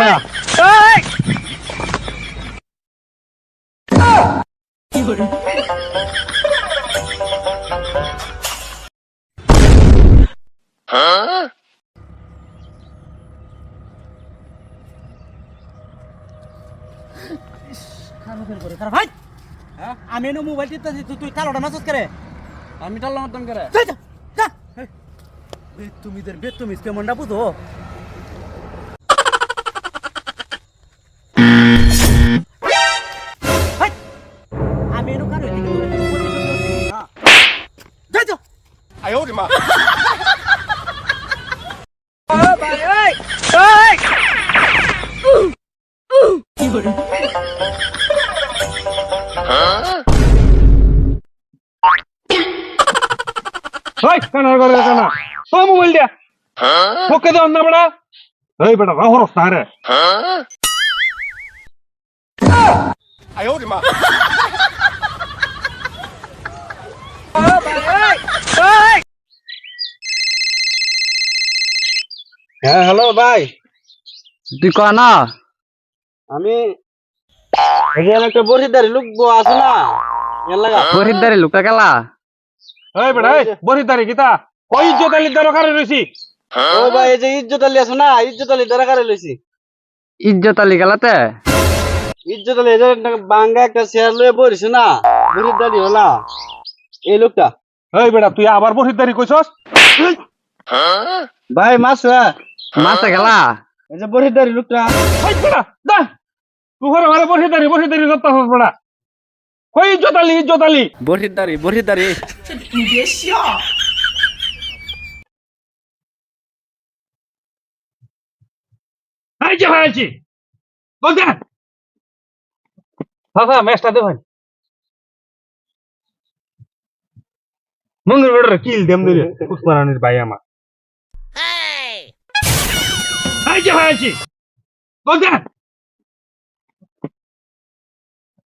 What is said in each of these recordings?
মায়া ভাই আমি এনে মোবাইল টিপতেছি তুই কালোটা মাসুস করে আমি মারতাম করে বেতুমিদের বেতুমিজ কেমনটা বুঝো আমি এনে কারও এদিকে দৌড়ে যাব, ওদিকে দৌড়ে যাব। যা যা ওই কানার করে কানা ও মোবাইল দিয়া ওকে দাও না বড়া এই বেটা রাহর সারে হ্যাঁ হ্যালো ভাই। তুই ক না? আমি এখানে একটা বসিদারি লোক আছে না এর লাগা। ফরিদারি লোকটা গেলা এই বেটা বড়ি কিতা? কই ইজ্জত আলি দরকার রইছি। ও ভাই এই যে ইজ্জত আলী আছে না ইজ্জত আলী দ্বারা কারে লইছি ইজ্জত আলি গেলাতে ইজ্জত আলী একটা বাঙ্গা একটা শেয়ার লয়ে বসিস না বসিদারি হলা। এই লোকটা। এই বেটা তুই আবার বড়ি তারি কইছস? ভাই মাছ মাছে গেলা? এই যে বসিদারি লোকটা। এই বেটা দা তুই ঘরে ঘরে বড়ি তারি বড়ি। তারি করতাছস বেটা কই ইজ্জত আলি ইজ্জত আলি বরিদারি বরিদারি এই যে হয়েছি। বলতে। দাদা ম্যাচটা দে ভাই মঙ্গল বেটার কিল দেম দিলে উসমানের ভাই আমার। যে হয়েছি। বলতে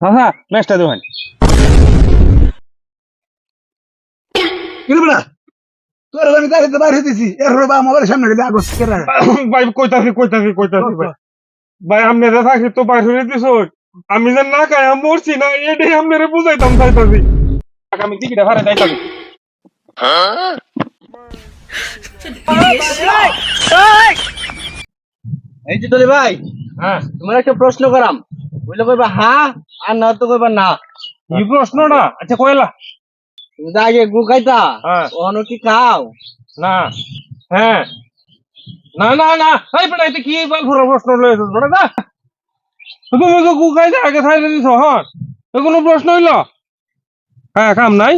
দাদা ম্যাচটা দে ভাই কিরে বেড়া? তোর আমি দাঁড়িয়ে দাঁড়িয়ে দিছি এর বা মোবাইল সামনে গেলে আগস করে ভাই কইতাছি কইতাছি কইতাছি ভাই। ভাই আপনি যে থাকি তো বাইরে দিছ আমি যে না খাই মরছি না এটাই বুঝাইতাম চাইতাছি। আমি টিকিটা ভাড়া যাইতাছি এই যে তোলে ভাই হ্যাঁ। তোমার একটা প্রশ্ন করাম। বলে কইবা হ্যাঁ আর না তো কইবা না। কি প্রশ্নটা আচ্ছা কইলা তুমি আগে গু খাইতা। হ্যাঁ। ওখানে কি খাও? না। হ্যাঁ। না না না। এই বেটা এটা কি বল পুরো প্রশ্ন লয়েছ বেটা না তুমি তো গুগাই আগে খাই দিছ হ্যাঁ কোনো প্রশ্ন হইল? হ্যাঁ কাম নাই।